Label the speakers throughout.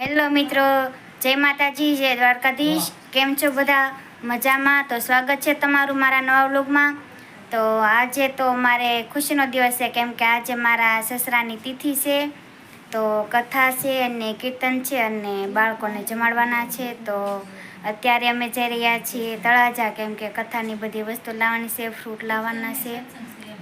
Speaker 1: Hello મિત્રો જય માતાજી જય દ્વારકાધીશ. કેમ છો બધા? મજામાં? તો સ્વાગત છે તમારું મારા નવા વ્લોગમાં. તો આજે તો મારે ખુશીનો દિવસ છે કેમ કે આજે મારા સસરાની તિથિ છે. તો કથા છે અને કીર્તન છે અને બાળકોને જમાડવાના છે. તો અત્યારે અમે જઈ રહ્યા છીએ તળાજા કેમ કે કથાની બધી વસ્તુ લાવવાની છે ફ્રૂટ લાવવાના છે.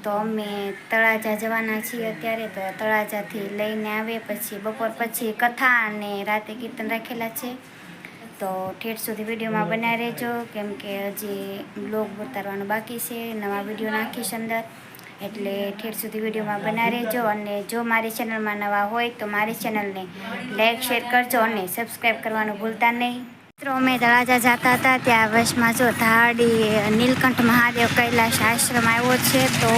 Speaker 1: તો અમે તળાજા જવાના છીએ અત્યારે તો તળાજાથી લઈને આવે પછી બપોર પછી કથા અને રાતે કીર્તન રાખેલા છે. તો ઠેઠ સુધી વિડીયોમાં બનાવી રહેજો, કેમ કે હજી બ્લોગ ઉતારવાનું બાકી છે, નવા વીડિયો નાખીશ અંદર. એટલે ઠેઠ સુધી વિડીયોમાં બનાવી રહેજો અને જો મારી ચેનલમાં નવા હોય તો મારી ચેનલને લાઈક, શેર કરજો અને સબસ્ક્રાઈબ કરવાનું ભૂલતા નહીં. મિત્રો, અમે તળાજા જતા હતા ત્યાં વશમાં જો ધાડી નીલકંઠ મહાદેવ કૈલાશ આશ્રમ આવ્યો છે, તો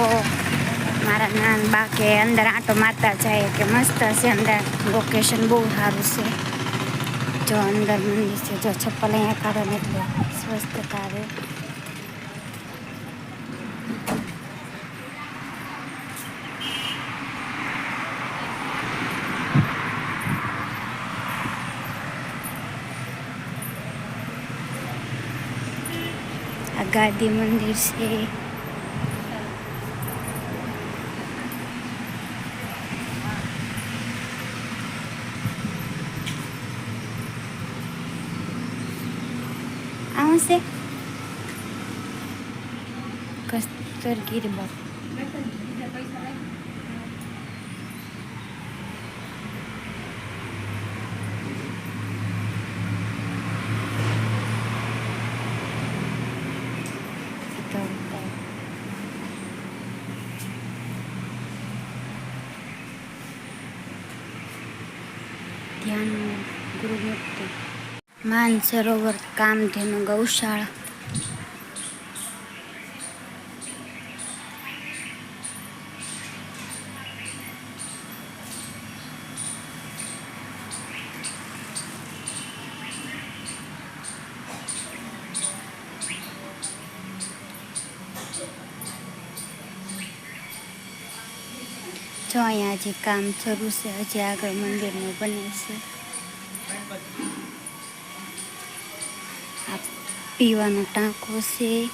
Speaker 1: મારા નાન બા કે અંદર આંટો મારતા જાય કે મસ્ત છે અંદર. લોકેશન બહુ સારું છે. જો અંદર મંદિર છે, જો ચપ્પલ અહીંયા કાઢો ને એટલે સ્વસ્થ આવે આ ગાદી મંદિર છે. આવું છે. કસ્તરગીરી બાગ ધ્યાન ગુરુમૂર્તિ માનસરોવર કામધેનુ ગૌશાળા. જો અહીંયા હજી કામ શરૂ છે, હજી આગળ મંદિરનું બને છે. પીવાનો ટાંકો છે.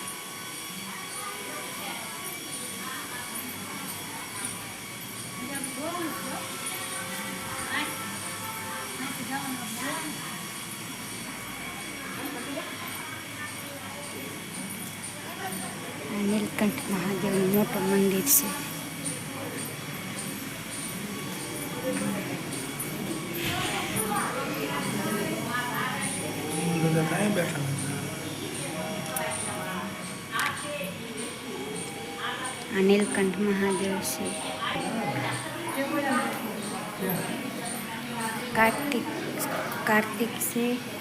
Speaker 1: નીલકંઠ મહાદેવનું મોટું મંદિર છે. નીલકંઠ મહાદેવ છે. કાર્તિક કાર્તિક છે.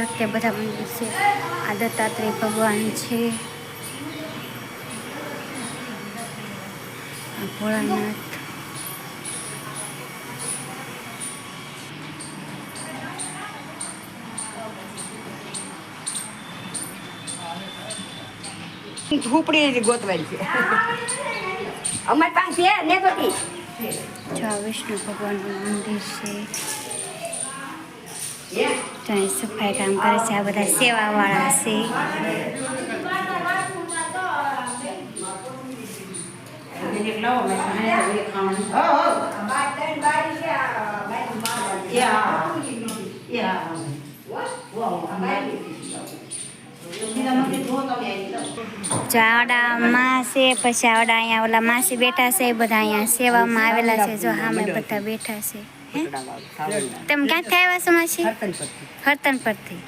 Speaker 1: જો તે બધા મંદિર છે. આ દત્તાત્રેય ભગવાન છે. ભોળાનાથ.
Speaker 2: ઝૂંપડી ગોતવાઈ છે. અમારી પાસે છે ને ગોતી.
Speaker 1: જો વિષ્ણુ ભગવાનનું મંદિર છે. અહીં સફાઈ કામ કરે છે. આ બધા સેવાવાળા છે. ચાવડામાં છે, પછી આવડા અહીંયા ઓલા માસી બેઠા છે બધા અહીંયા સેવામાં આવેલા છે. જો હામે બધા બેઠા છે? તમે ક્યાંથી આવ્યા છો માસી? હરતન પરથી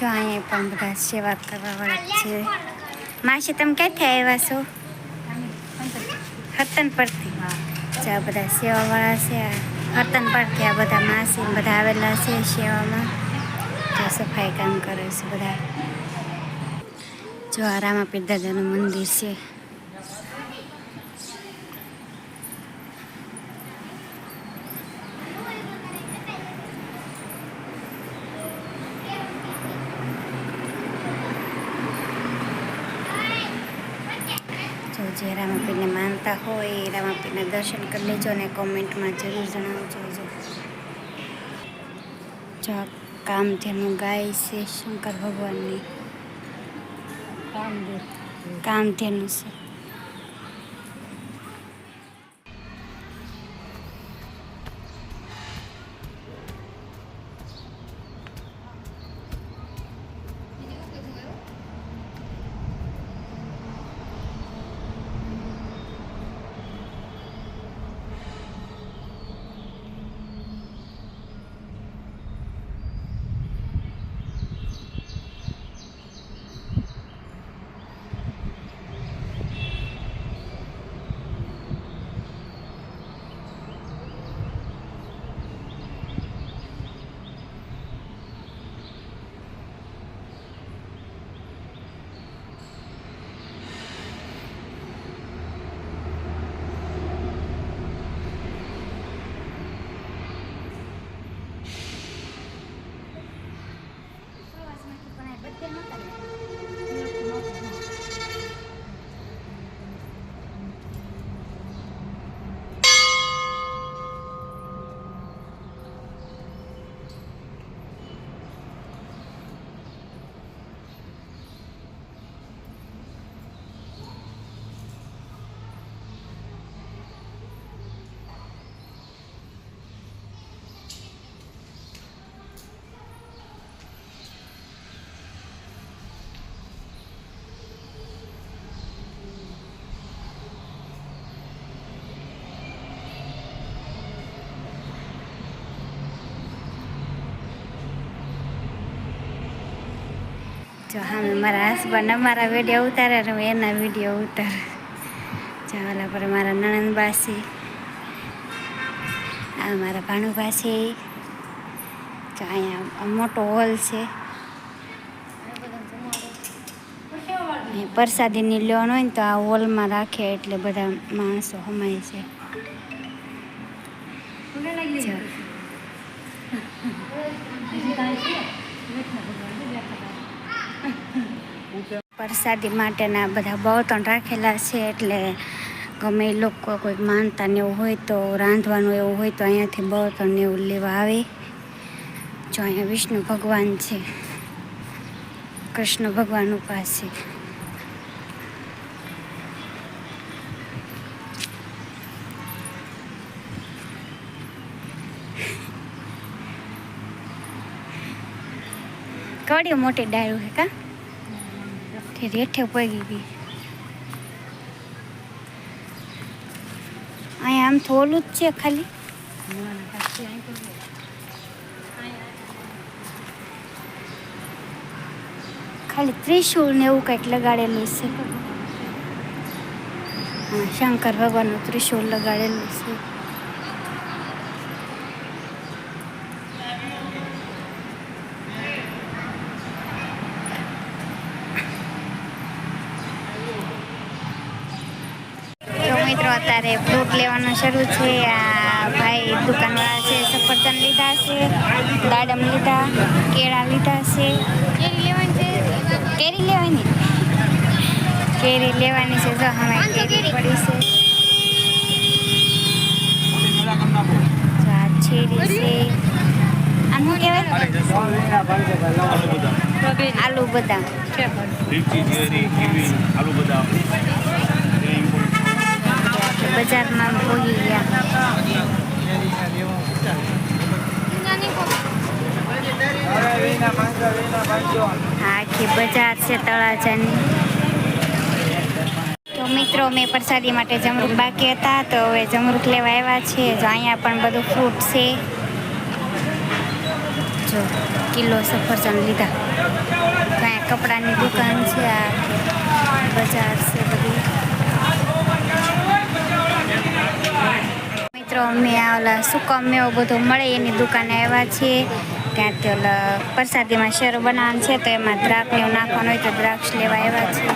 Speaker 1: જો અહીંયા પણ બધા સેવા કરવા વાળા છે. માસી, તમે ક્યાંથી આવ્યા છો? હરતન પરથી આ બધા સેવા વાળા છે હરતન પરથી આ બધા માસી બધા આવેલા છે સેવામાં. તો સફાઈ કામ કરે છે બધા. જો આ રામાપીર દાદાનું મંદિર છે જો જે રામાપીરને માનતા હોય, રામાપીરના દર્શન કરી લેજો અને કોમેન્ટમાં જરૂર જણાવજો જો જો જેનું ગાય છે શંકર ભગવાનની. કામધેનું છે. જો હા મારા હસબન્ડ અમારા વીડિયો ઉતારે હું એના વીડિયો ઉતારે. જો પર મારા નણંદબાસી આ મારા ભાણુભાસી જો અહીંયા મોટો હોલ છે. પ્રસાદીની લોન હોય ને તો આ હોલમાં રાખે એટલે બધા માણસો સમાય છે. જો. પ્રસાદી માટેના બધા બળતણ રાખેલા છે એટલે ગમે એ લોકો કોઈ માનતા ને એવું હોય તો, રાંધવાનું એવું હોય તો અહીંયાથી બળતણ ને એવું લેવા આવે. જો અહીંયા વિષ્ણુ ભગવાન છે, કૃષ્ણ ભગવાન ઉપાસ છે. મોટી ડાયું હે કા? તે રેઠે પડી ગઈ. અહીંયા આમ થોડું જ છે ખાલી. ખાલી ત્રિશુલ ને એવું કંઈક લગાડેલું છે. શંકર ભગવાનનું ત્રિશુલ લગાડેલું છે તો મિત્રો અત્યારે ફ્રૂટ લેવાનું શરૂ છે. આ ભાઈ દુકાનવાળા છે સફરજન લીધા છે દાડમ લીધા કેળા લીધા છે. કેરી લેવાની છે? કેરી લેવાની. કેરી લેવાની છે જો અમે કેરી પડી છે. છે. આનું કહેવાય? આલુ
Speaker 3: કીવી? આલુ
Speaker 1: બજારમાં ભોગી ગયા. આખી બજાર છે તળાજાની. મિત્રો મેં પ્રસાદી માટે જમરૂક બાકી હતા, તો હવે જમરૂક લેવા આવ્યા છે. જો અહીંયા પણ બધું ફ્રૂટ છે. જો કિલો સફરજન લીધા. અહીંયા કપડાની દુકાન છે, આ બજાર છે બધી. મિત્રો, અમે ઓલા સુકા મેવો બધો મળે એની દુકાને આવ્યા છીએ. ત્યાંથી ઓલા પ્રસાદીમાં શેરો બનાવવાનું છે, તો એમાં દ્રાક્ષ એવું નાખવાનું હોય તો દ્રાક્ષ લેવા આવ્યા છીએ.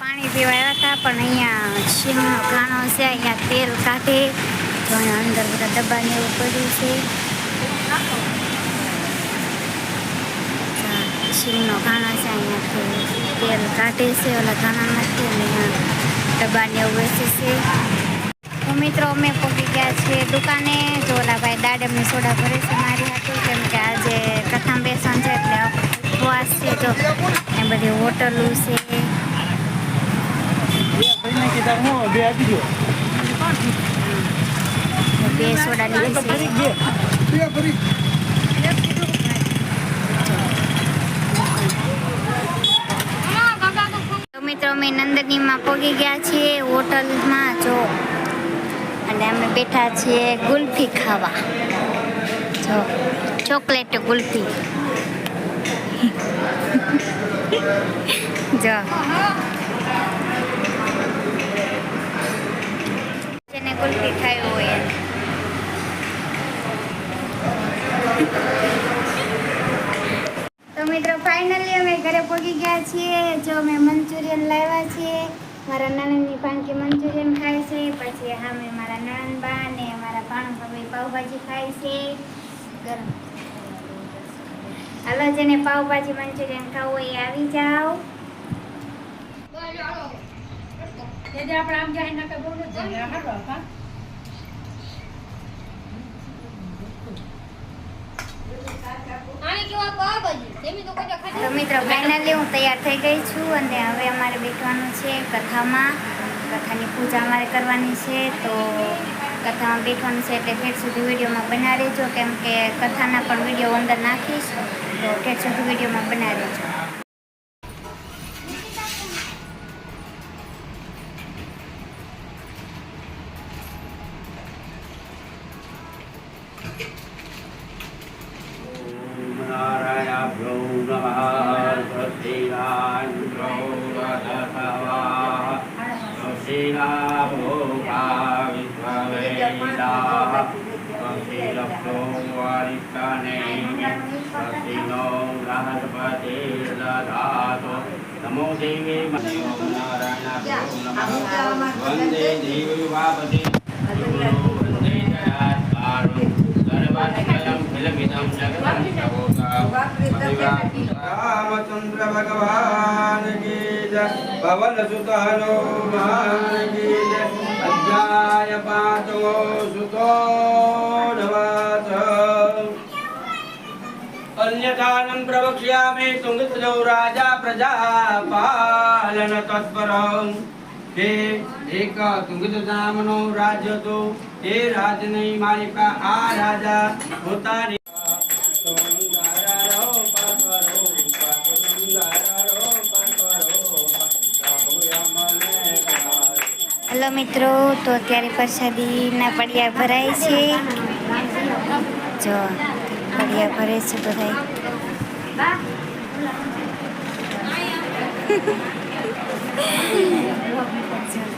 Speaker 1: પાણી પીવા આવ્યા હતા, પણ અહીંયા શિવનો ઘાણો છે, અહીંયા તેલ કાઢે. તો અંદર બધા ને એવું પડ્યું છે. હા, શીંગનો છે અહીંયાથી તેલ કાઢે છે ઓલા ઘાણામાંથી અને અહીંયા ડબ્બા એવું વેચે છે તો મિત્રો અમે પહોંચી ગયા છીએ દુકાને જો ઓલા ભાઈ દાડમની સોડા ભરે છે મારી હતું કેમ કે આજે પ્રથમ બેસન છે એટલે ઉપવાસ છે તો એ બધી હોટલો છે
Speaker 3: બે
Speaker 1: સોડા લીધી છે તો મિત્રો અમે નંદનીમાં પગી ગયા છીએ હોટલમાં, જો. અને અમે બેઠા છીએ ગુલ્ફી ખાવા. જો, ચોકલેટ ગુલ્ફી. જો. જેને ગુલ્ફી ખાવી હોય એને. તો મિત્રો ફાઇનલી અમે ઘરે પહોંચી ગયા છીએ. જો અમે મંચુરિયન લાવ્યા છીએ મારા નણંદની ભાણકી મંચુરિયન ખાય છે. પછી સામે મારા નણંદબા ને મારા ભાણુભાઈ પાઉભાજી ખાય છે. ગરમ. હાલો, જેને પાવભાજી મંચુરિયન ખાવું હોય આવી જાઓ. તો મિત્રો ફાઇનલી હું તૈયાર થઈ ગઈ છું અને હવે અમારે બેઠવાનું છે કથામાં. કથાની પૂજા અમારે કરવાની છે, તો કથામાં બેઠવાનું છે એટલે ઠેઠ સુધી વિડીયોમાં બના રહેજો, કેમ કે કથાના પણ વીડિયો અંદર નાખીશ, તો ઠેઠ સુધી વિડીયોમાં બના રહેજો.
Speaker 3: પંક્તિલક્ષો વારિષ્ઠાને પંક્તિનો બૃહસ્પતિ દધાતો નમો દેવે વંદે દેવી વાપતિ વંદે જયાત્કારું સર્વાધિકલમ ખિલમિદમ
Speaker 4: જગતમ રામચંદ્ર ભગવાન કી જય સુત હનુમાન કી યજ્ઞાય પાતો સુતો નવાત અન્યથાનં પ્રવક્ષ્યામે તુંગતજો રાજા પ્રજા પાલન તત્પર તે એક તુંગત નામનો રાજ હતો એ રાજને માલિકા આ રાજા પોતાની
Speaker 1: હલો મિત્રો તો અત્યારે પ્રસાદીના પડિયા ભરાય છે. જો પડિયા ભરે છે બધા
Speaker 5: ભજન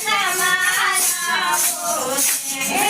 Speaker 5: Yeah.